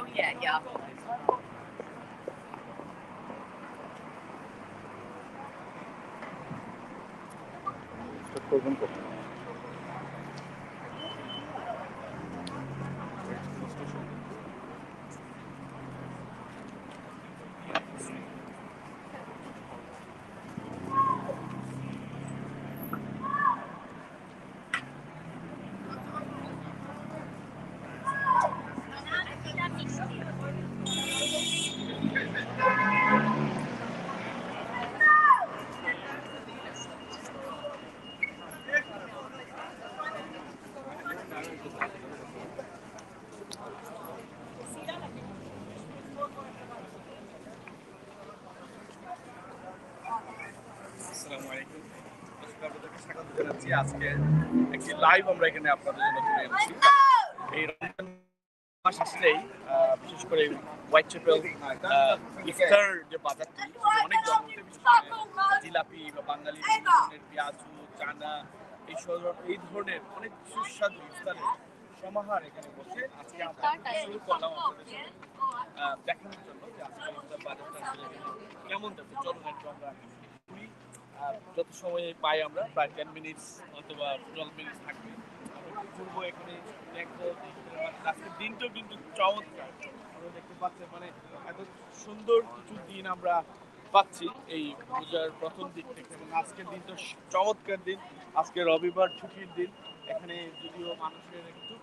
Oh, yeah, yeah. Gracias. স্বাগত আজকে। একটি লাইভ আমরা এখানে আপনাদের জন্য তুলে এনেছি। এই মাস আসলেই বিশেষ করে হোয়াইট চ্যাপেল ইফতার যে বাজারটি অনেক জিলাপি বা বাঙালি পেঁয়াজু চানা এই এই ধরনের অনেক সুস্বাদু ইফতারের সমাহার এখানে বসে আজকে আমরা শুরু করলাম দেখানোর জন্য যে আজকে বাজারটা কেমন যাচ্ছে চলুন আমরা যত সময় পাই আমরা, প্রায় টেন মিনিটস অথবা টুয়েলভ মিনিটস থাকবে। আমরা এখানে? দেখব আজকের দিনটাও কিন্তু চমৎকার। আমরা দেখতে পাচ্ছি মানে এত সুন্দর কিছু দিন আমরা পাচ্ছি এই পূজার প্রথম দিক থেকে। এবং আজকের দিনটা চমৎকার দিন। আজকে রবিবার ছুটির দিন। এখানে যদিও মানুষের একটু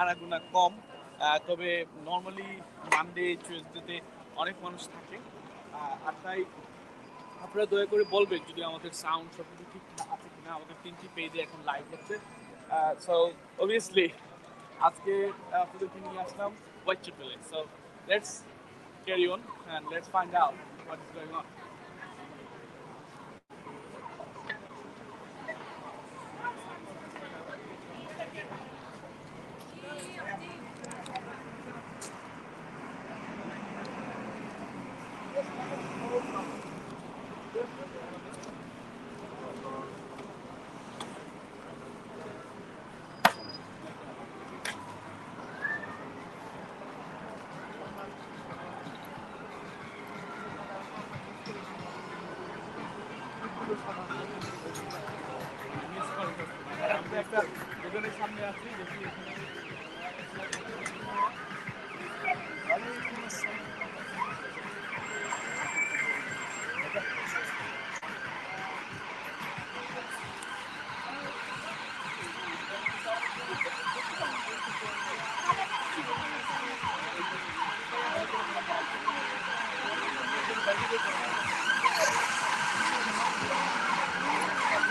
আনাগোনা কম তবে নর্মালি মানডে টুয়েসডেতে অনেক মানুষ থাকে। আর তাই আপনারা দয়া করে বলবেন যদি আমাদের সাউন্ড সব কিছু ঠিক আছে কিনা। আমাদের তিনটি পেজে এখন লাইভ হচ্ছে। সো অবভিয়াসলি আজকে আপনাদেরকে নিয়ে আসলাম হোয়াইট চ্যাপেলে so let's carry on and let's find out what is going on আমরা একটা দোকানের সামনে আছি দেখি এখানে ওয়ালাইকুম আসসালাম। আপনারা দেখতে পাচ্ছেন কারণ বিভিন্ন ধরনের চপ আছে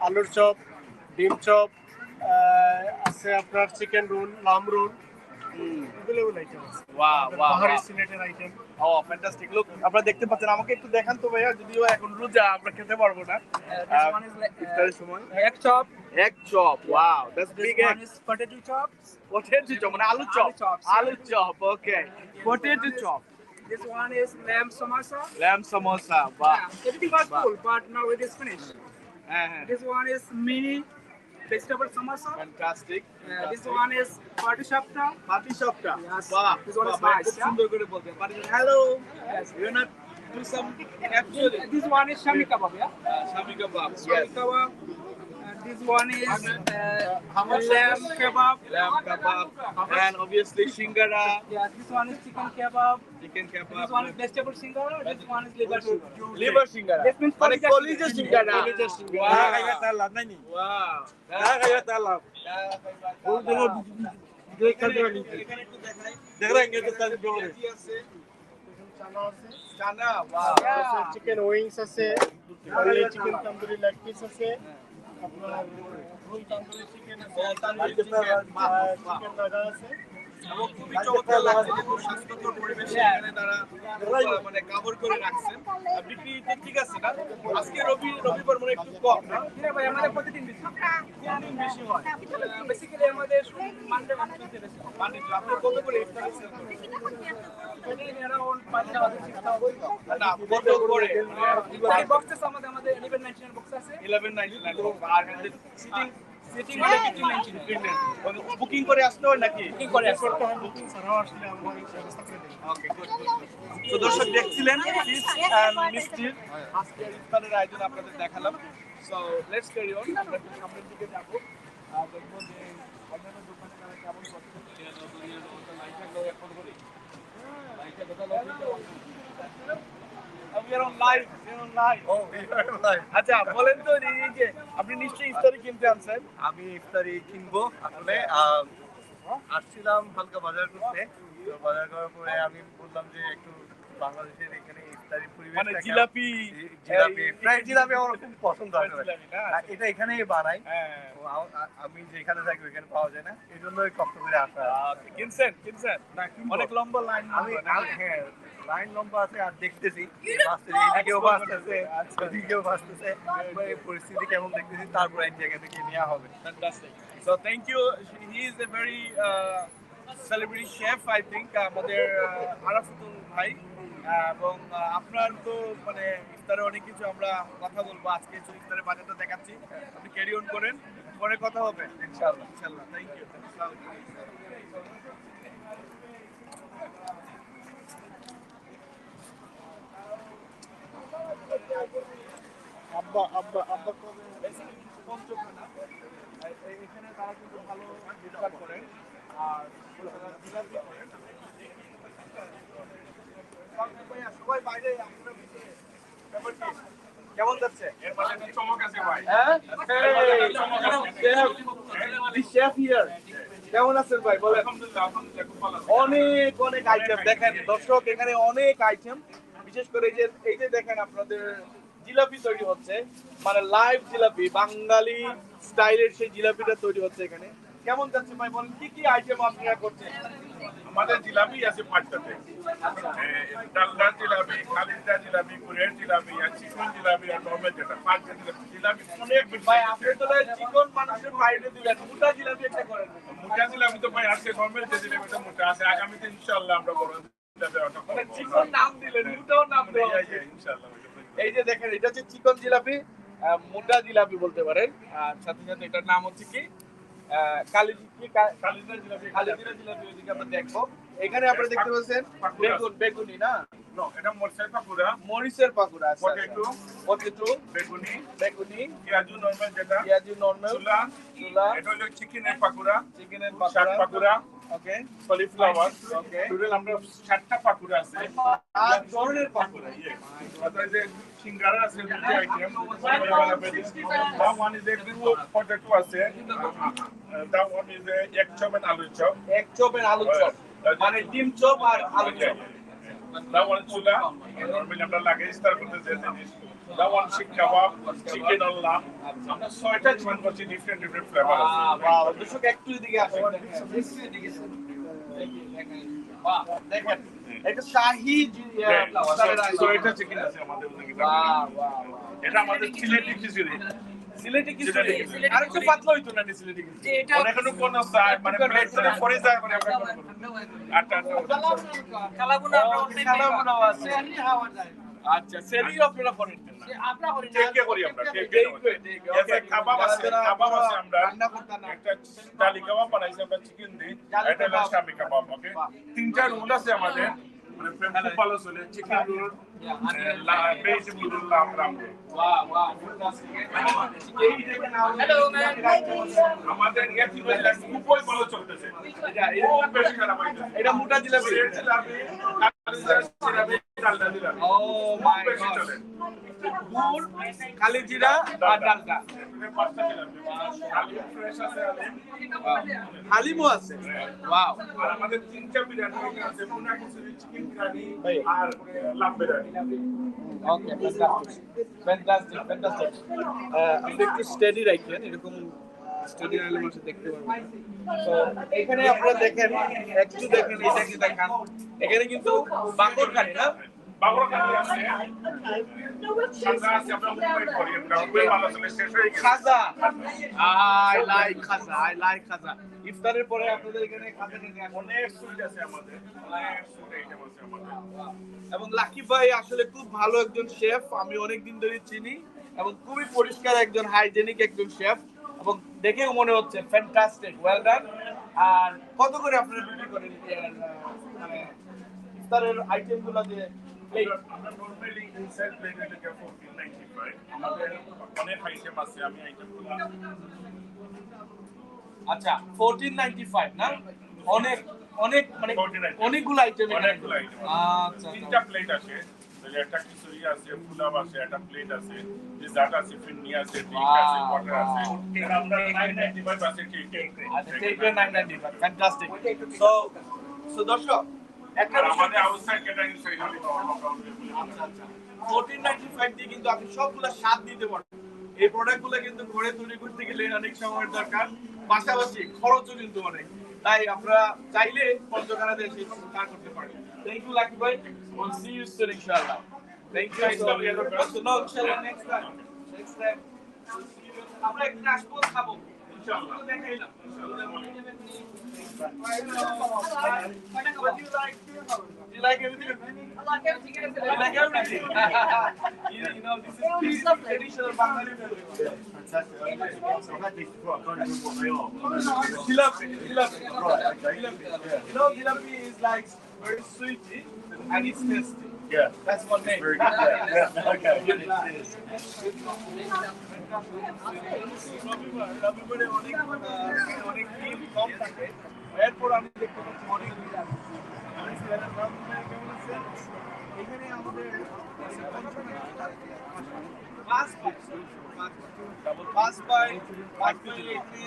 আলুর চপ ডিম চপ আহ, আছে আপনার chicken roll lamb roll available item আছে ওয়াও ওয়াও পাহাড়ি সিলেটের আইটেম ও ফ্যান্টাস্টিক লুক আপনারা দেখতে পাচ্ছেন আমাকে একটু দেখান তো ভাইয়া যদিও এখন রোজা আমরা খেতে পারব না আহ, ইফতারের সময় egg chop. এক chop wow that's This big one is potato chops. Potato chop মানে আলু চপ Aloo chops. আলু chop okay potato chop This one is lamb samosa. lamb samosa বাহ Yeah, everything was Wow. full, but now it is finished. Uh-huh. This one is mini vegetable samosa. Fantastic. Uh, this one is party shapta. Party shapta. Yes. Wow. This one wow. is nice. Yeah? Hello. Yes. You're not do some absolutely. This one is shami kebab. Yeah. Uh, shami kebab. Shami kebab. And This one is uh, lamb kebab. lamb kebab, and obviously shingara, Yeah, this one is chicken kebab. chicken This kebab, one is vegetable shingara. This one is liver shingara. liver shingara. This means মানে কলিজা কলিজা shingara. কলিজা Wow. Wow. চানা আছে চানা, wow. Chicken wings আছে only chicken tandoori leg piece আছে আপনার full tandoori chicken আছে। Chicken লাগা আছে এবং খুবই চমৎকার লাগছে যে খুব স্বাস্থ্যকর পরিবেশে এখানে তারা মানে কাভার করে রাখছেন বিক্রি ঠিক আছে না? আজকে রবি রবিবার মানে একটু কম না? ভাই আমাদের প্রতিদিন বেশি কোনদিন বেশি হয়। বেসিক্যালি আমাদের মানডে মানডে বেশি মানে আপনি কত করে ইফতারি সেল করেন প্রতিদিন around 5000 6000 না কত করে? এই বক্সেস আমাদের আমাদের 1199 বক্স আছে। 11.99 আর সিটিং সিটিং হলে 1599 বুকিং করে আসতে হয় নাকি? বুকিং করে আসতে হয় বুকিং ছাড়াও আসলে আমরা ব্যবস্থা করে দিই ওকে গুড তো দর্শক দেখছিলেন এন্ড মিষ্টির ইফতারের আয়োজন আপনাদের দেখালাম। সো লেটস ক্যারি অন আমরা সামনের দিকে যাব। আর দেখব যে অন্যান্য দোকানে তারা কেমন করছে We are on live, we are on live. আচ্ছা বলেন তো এই যে আপনি নিশ্চয়ই ইফতারি কিনতে আনছেন। আমি ইফতারি কিনবো আসলে আসছিলাম হালকা বাজার করতে। তো বাজার করার পরে আমি বললাম যে একটু বাংলাদেশের এখানে ইফতারি পরিবেশ মানে জিলাপি জিলাপি ফ্রাইড জিলাপি। আমার খুব পছন্দ আসলে। এটা এখানেই বানাই। হ্যাঁ। আমি যেখানে থাকি ওখানে পাওয়া যায় না। এই জন্যই কষ্ট করে আসা। আচ্ছা, কিনছেন কিনছেন? অনেক লম্বা লাইন আমি- হ্যাঁ লাইন লম্বা আছে আর দেখতেছি। এদিকেও বাসতেছে আচ্ছা। ওদিকেও বাসতেছে এই পরিস্থিতি কেমন দেখতেছি তারপর এক জায়গা থেকে নেওয়া হবে. So thank you. He is a very uh, celebrity chef, I think. আমাদের uh, আরাফাতুল ভাই। এবং আপনার তো মানে ইফতারে অনেক কিছু আমরা কথা বলব আজকে কিছু ইফতারের বাজারটা দেখাচ্ছি। আপনি ক্যারি অন করেন পরে কথা হবে। ইনশাআল্লাহ। ইনশাআল্লাহ থ্যাংক ইউ আব্বা আব্বা আব্বা পঞ্চখানা এ- এ- এখানে তারা কিন্তু ভালো ডিসকাউন্ট করেন আর তারা জিলাপি করেন ভাইয়া, সবাই বাইরে আপনারা ভিতরে। ব্যাপার কি? কেমন হ্যাঁ? কেমন আছেন ভাই বলেন অনেক অনেক আইটেম দেখেন দর্শক এখানে অনেক আইটেম বিশেষ করে এই যে এই যে দেখেন আপনাদের জিলাপি তৈরি হচ্ছে মানে লাইভ জিলাপি বাঙালি স্টাইলের সেই জিলাপিটা তৈরি হচ্ছে এখানে। কেমন যাচ্ছে ভাই বলেন কি কি আইটেম আপনারা করছেন? আমাদের জিলাপি আছে পাঁচটাতে। ডালদা জিলাপি কালিদা জিলাপি কুরের জিলাপি আর চিকন জিলাপি আর নর্মাল যেটা পাঁচটা জিলাপি। জিলাপি অনেক ভাই আপনি তো চিকন মানুষের বাইরে দিলেন মোটা জিলাপি একটা করেন। মোটা জিলাপি তো ভাই আছে নর্মাল যে জিলাপিটা মোটা আছে আগামীতে আমরা করব চিকন নাম দিলেন মোটাও নাম দেওয়া এই যে দেখেন এটা হচ্ছে চিকন জিলাপি আহ, জিলাপি বলতে পারেন। আর সাথে সাথে এটার নাম হচ্ছে কি? আহ, কালি কি কা- কালিদা জিলাপি। কালিজিরা জিলাপি ওইদিকে আমরা দেখব। এখানে আপনারা দেখতে পাচ্ছেন বেগুন বেগুনি না? এটা মোরসাই পাকুড়া। মরিচের পাকুড়া পটেটো পটেটো বেগুনি বেগুনি পেঁয়াজু নর্মাল যেটা। পেঁয়াজি নর্মাল চুলা চুলা। এটা হলো চিকেনের পাকুড়া। চিকেনের pakora. Okay cauliflower Okay. Total আমরা সাতটা পাকুড়া আছে আর ধরনের pakora Yes. Otherwise, the Shingara আছে দুটি item. That one is a two potato আছে. Uh, That one is a egg chop and aloo chop. এক চপের আলু চপ মানে ডিম চপ আর আলু chop That one chula. Normally আমরা লাগে ইস্তার করতে যে জিনিস। আমরা ছয়টা করছি আছে। দর্শক একটু এদিকে আসেন। দেখেন এটা শাহি হ্যাঁ, আছে আমাদের। এটা আমাদের সিলেটি খিচুড়ি। সিলেটি খিচুড়ি। আর একটু পাতলা হইতো না সিলেটি খিচুড়ি? কোন যায়, মানে যায়, মানে আমরা। আছে। আচ্ছা সেরি আপনারা করেন। টেক কে করি আমরা, টেক কে করি। কাবাব আছে, কাবাব আছে আমরা। রান্না করতে না একটা ডালি কাবাব বানাইছি আমরা চিকেন দিই। এটা হলো কাবাব। শামি কাবাব ওকে তিনটা রোল আছে আমাদের। মানে খুব ভালো চলে চিকেন রোল খুবই ভালো চলতেছে। এটা মোটা জিলাপি কালিজিরা আর ডালটা হালিমও আছে। ওয়াও আর আমাদের তিনটা বিরিয়ানি আছে মুনা খিচুড়ি চিকেন বিরিয়ানি আর বিরিয়ানি। ওকে ফ্যান্টাস্টিক ফ্যান্টাস্টিক আপনি একটু স্টেডি এরকম দেখতে এখানে আপনারা দেখেন, একটু দেখেন, এটা কি দেখান এখানে কিন্তু কানি না? ইফতারের পরে আপনাদের এখানে এবং লাকি ভাই আসলে খুব ভালো একজন শেফ, আমি অনেক দিন ধরে চিনি, এবং খুবই পরিষ্কার একজন, হাইজেনিক একজন শেফ। এবং দেখেও মনে হচ্ছে ফ্যান্টাস্টিক ওয়েল ডান আর কত করে আপনারা বিক্রি করেন মানে ইফতারের আইটেমগুলো যে plate? আমরা নরমালি ইনসাইড প্লেট থেকে 1495 আমাদের অনেক আইটেম আছে আমি আইটেমগুলো আচ্ছা 1495 না? অনেক অনেক মানে 14.95 অনেকগুলো আইটেম অনেকগুলো আইটেম আচ্ছা তিনটা প্লেট আছে। তাহলে একটা খিচুড়ি আছে আছে একটা প্লেট আছে ডেজার্ট আছে ফিরনি আছে ড্রিঙ্ক আছে ওয়াটার আছে। আর আমরা 995 আছে কেক আচ্ছা take 995 fantastic. So so দর্শক একটা আমাদের আউটসাইড ক্যাটারিং সেখানে আচ্ছা আচ্ছা। 1495 দিয়ে কিন্তু আপনি সবগুলা স্বাদ দিতে পারবেন। এই প্রোডাক্টগুলো কিন্তু ঘরে তৈরি করতে গেলে অনেক সময়ের দরকার। পাশাপাশি খরচও কিন্তু অনেক। তাই আপনারা চাইলে পঞ্চকানাতে এসে কাজ করতে পারেন। থ্যাংক ইউ লাকি ভাই উইল সি ইউ সুন ইনশাআল্লাহ থ্যাংক ইউ নো ইনশাআল্লাহ নেক্সট টাইম নেক্সট টাইম আমরা একটু আসবো খাবো ইনশাআল্লাহ দেখাইলাম What do you like? Do you like everything? I like everything. You like everything? you, you know, this is, this is traditional Bengali food. Jalebi, jalebi. Jalebi. You know, jalebi is like very sweety and it's tasty. Yeah. That's one name. Very good. Yeah. Yeah. Okay. রবিবার রবিবারে অনেক আহ, অনেক ডিম কম থাকে এরপর আমি দেখতে পাচ্ছি অনেক ডিম আমি সিরিয়ালের নাম শুনে কেমন আছেন? এখানে আমাদের পাঁচ ডাবল পাঁচ বাই পাঁচ বাই এখানে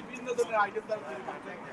বিভিন্ন ধরনের আইটেম তারা তৈরি করে থাকে।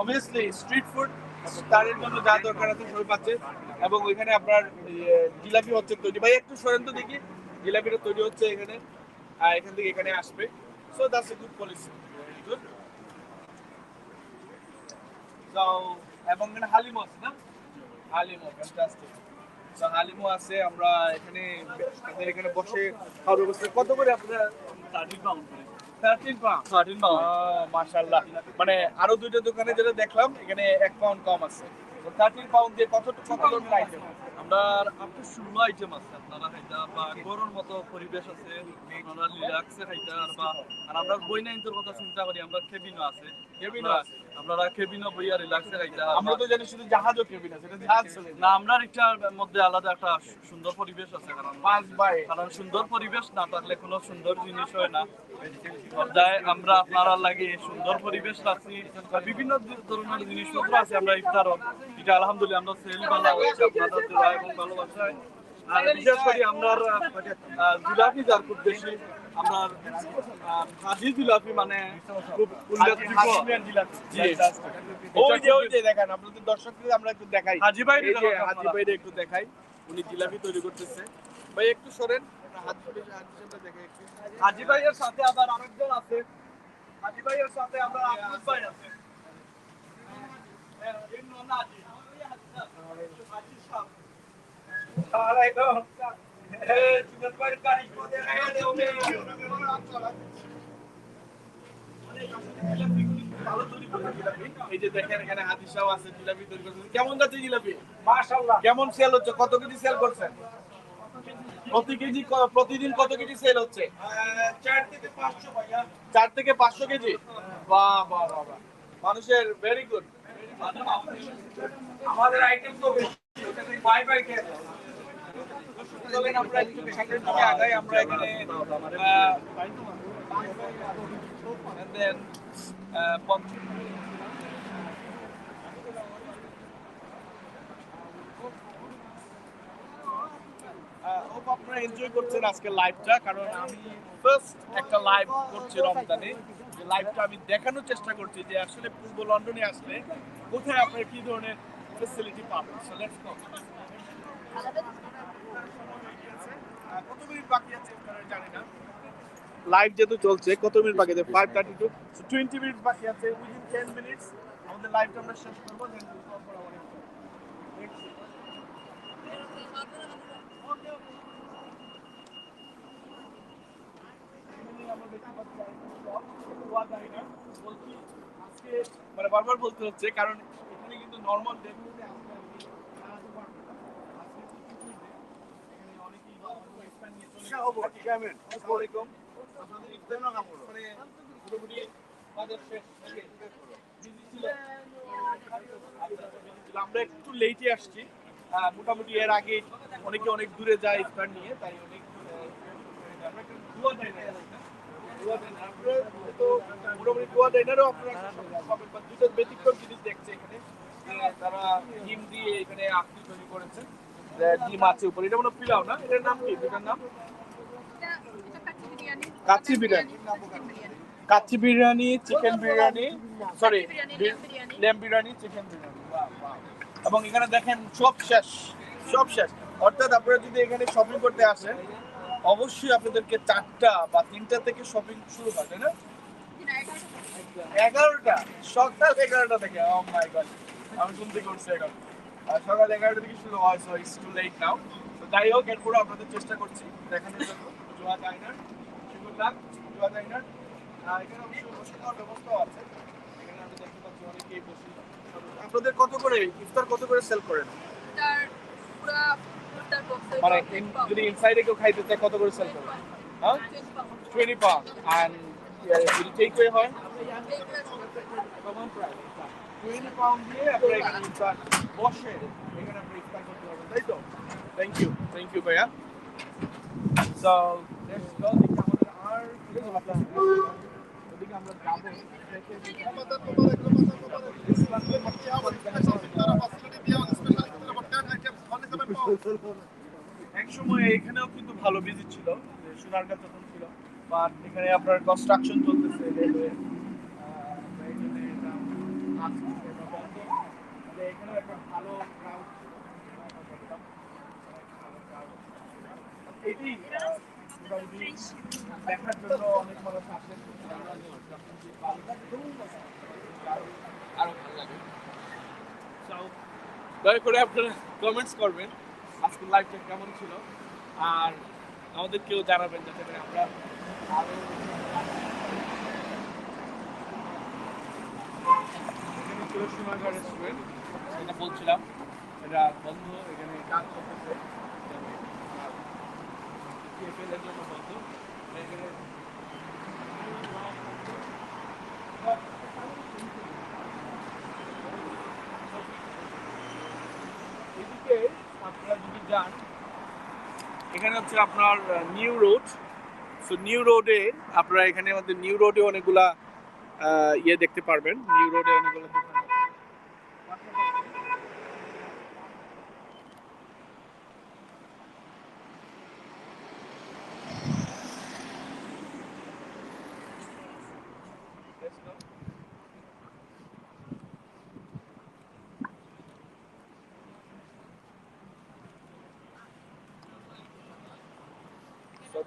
অবভিয়াসলি স্ট্রিট ফুড তারের জন্য যা দরকার আছে সবাই পাচ্ছে এবং ওইখানে আপনার জিলাপি হচ্ছে তৈরি। ভাই, একটু সরেন তো দেখি, জিলাপিটা তৈরি হচ্ছে এখানে, আর এখান থেকে এখানে আসবে। So that's a good policy এবং এখানে হালিমো আছে না? হালিমো ফ্যান্টাস্টিক সো হালিমো আছে, আমরা এখানে এখানে বসে খাওয়ার ব্যবস্থা কত করে আপনারা pound thirteen pound thirteen pound মাশাল্লাহ মানে আরও দুইটা দোকানে যেটা দেখলাম এখানে এক পাউন্ড কম আছে। তো থার্টিন পাউন্ড দিয়ে কত কত আইটেম আমরা আপনার ষোলো আইটেম আছে। আপনারা খাইতা বা গরুর মতো পরিবেশ আছে আপনারা রিল্যাক্সে খাইতা বা আর আমরা বই নাইনটোর কথা চিন্তা করি আমরা কেবিনও আছে। কেবিনও আছে। আপনারা কেবিনও বইয়া রিল্যাক্সে খাইতা আমরা তো জানি শুধু জাহাজও কেবিন আছে জাহাজ না আমরা এটার মধ্যে আলাদা একটা সুন্দর পরিবেশ আছে কারণ পাঁচ বাই। কারণ সুন্দর পরিবেশ না থাকলে কোনো সুন্দর জিনিস হয় না। পর্যায়ে আমরা আপনারা লাগে সুন্দর পরিবেশ রাখছি। বিভিন্ন ধরনের জিনিসপত্র আছে আমরা ইফতার এটা আলহামদুলিল্লাহ আমরা সেল ভালো হচ্ছে আপনাদের দোয়া এবং ভালোবাসায়। আর বিশেষ করে আমরা জিলাপি যার খুব বেশি আমরা হাজি জিলাপি মানে খুব উল্লেখযোগ্য হাসিমিয়ান জিলাপি জি। ওই যে ওই যে দেখেন আপনাদের দর্শকদের আমরা একটু দেখাই। হাজি ভাই হাজি ভাইরে একটু দেখাই। উনি জিলাপি তৈরি করতেছে। ভাই একটু সরেন। হাজি ভাই হাজি সাহেবটা দেখাই একটু। হাজি ভাইয়ের সাথে আবার আরেকজন আছে। হাজি ভাইয়ের সাথে আমরা আফরুজ ভাই আছে। হ্যাঁ, সাহেব। আলাইকুম এই যে দেখেন এখানে হাদিসাও আছে জিলাপি তৈরি কেমন যাচ্ছে জিলাপি? মাশাআল্লাহ। কেমন সেল হচ্ছে? কত কেজি সেল করছেন? প্রতি কেজি প্রতিদিন কত কেজি সেল হচ্ছে? চার থেকে পাঁচশো ভাইয়া চার থেকে পাঁচশো কেজি? বাহ বাহ বাহ বাহ। মানুষের ভেরি গুড আমাদের আইটেম তো বেশি বাই বাই খেয়ে। এনজয় করছেন আজকে কারণ আমি একটা লাইভ করছি লাইভটা আমি দেখানোর চেষ্টা করছি যে আসলে পূর্ব লন্ডনে আসলে কোথায় আপনারা কি ধরনের ফেসিলিটি পাবেন। লাইভ যেহেতু চলছে, কত মিনিট বাকি আছে? Five thirty two twenty minute বাকি আছে। উইদিন টেন মিনিটস আমাদের লাইভটা আমরা শেষ করব মানে বারবার বলতে হচ্ছে, কারণ এখানে কিন্তু নর্মাল আমরা একটু লেটে আসছি। মোটামুটি এর আগে অনেকে অনেক দূরে যায় ইফতার নিয়ে, তাই অনেক জিনিস দেখছে এখানে। তারা ডিম দিয়ে এখানে আকৃতি তৈরি করেছে ডিম আছে উপরে। এটা মনে পিলাও না? এটার নাম কি? এটার নাম? Kacchi biryani. Kacchi biryani chicken biryani sorry lamb biryani. Chicken biryani. এবং এখানে দেখেন সব শেষ সব শেষ। অর্থাৎ আপনারা যদি এখানে শপিং করতে আসেন অবশ্যই আপনাদেরকে চারটা বা তিনটা থেকে শপিং শুরু হয় তাই না? এগারোটা। সকাল এগারোটা থেকে। ও মাই গড আমি শুনতে করছি এখন। আর সকাল এগারোটা থেকে শুরু হয় so it's too late now তো যাই হোক এরপরে আপনাদের চেষ্টা করছি দেখানোর জন্য। জোয়া শিবুর লাখ জোয়া ডাইনার এখানে অবশ্য বসে খাওয়ার ব্যবস্থাও আছে। এখানে আমি দেখতে পাচ্ছি অনেকেই বসে আপনাদের কত করে ইফতার কত করে সেল করেন? মানে যদি ইনসাইডে কেউ খাইতে চায় কত করে সেল করেন হ্যাঁ? Twenty pound. অ্যান্ড যদি টেক ওয়ে হয়? টোয়েন্টি পাউন্ড দিয়ে আপনারা এখানে ইফতার বসে এখানে আপনারা ইফতার করতে পারবেন তাই তো? থ্যাংক ইউ থ্যাংক ইউ ভাইয়া। সো লেটস এক সময় এখানেও কিন্তু ভালো ভিজিট ছিল সোনারগাঁ তখন ছিল বাট এখানে আপনার কনস্ট্রাকশন চলতেছে রেলওয়ে তবে এখানেও একটা ভালো ভালো লাগে দয়া করে আপনারা কমেন্টস করবেন। আজকের লাইভটা কেমন ছিল? আর আমাদেরকেও জানাবেন যাতে করে আমরা আরও রেস্টুরেন্ট যেটা বলছিলাম, এটা বন্ধ, এখানে কাজ করতেছে TFL এর জন্য বন্ধ এখানে এদিকে আপনারা যদি যান, এখানে হচ্ছে আপনার নিউ রোড সো নিউ রোডে আপনারা এখানে আমাদের নিউ রোডে অনেকগুলা ইয়ে দেখতে পারবেন। নিউ রোডে অনেকগুলো দোকান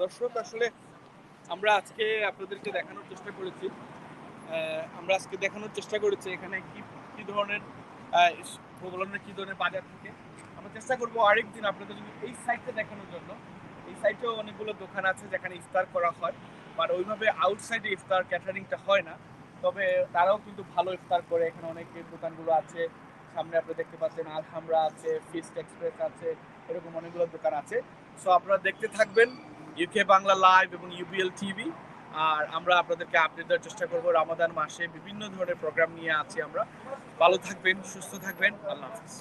দর্শক আসলে আমরা আজকে আপনাদেরকে দেখানোর চেষ্টা করেছি। আমরা আজকে দেখানোর চেষ্টা করেছি এখানে কি কি ধরনের আহ, প্রবলনের কি ধরনের বাজার থাকে। আমরা চেষ্টা করব আরেকদিন আপনাদের এই সাইডটা দেখানোর জন্য। এই সাইডেও অনেকগুলো দোকান আছে যেখানে ইফতার করা হয় বাট ওইভাবে আউটসাইডে ইফতার ক্যাটারিংটা হয় না। তবে তারাও কিন্তু ভালো ইফতার করে। এখানে অনেক দোকানগুলো আছে। সামনে আপনি দেখতে পাচ্ছেন আলহামরা আছে ফিস্ট এক্সপ্রেস আছে এরকম অনেকগুলো দোকান আছে। সো আপনারা দেখতে থাকবেন। ইউকে বাংলা লাইভ এবং ইউবিএল টিভি আর আমরা আপনাদেরকে আপডেট দেওয়ার চেষ্টা করব রামাদান মাসে। বিভিন্ন ধরনের প্রোগ্রাম নিয়ে আছি আমরা। ভালো থাকবেন, সুস্থ থাকবেন। আল্লাহ হাফিজ।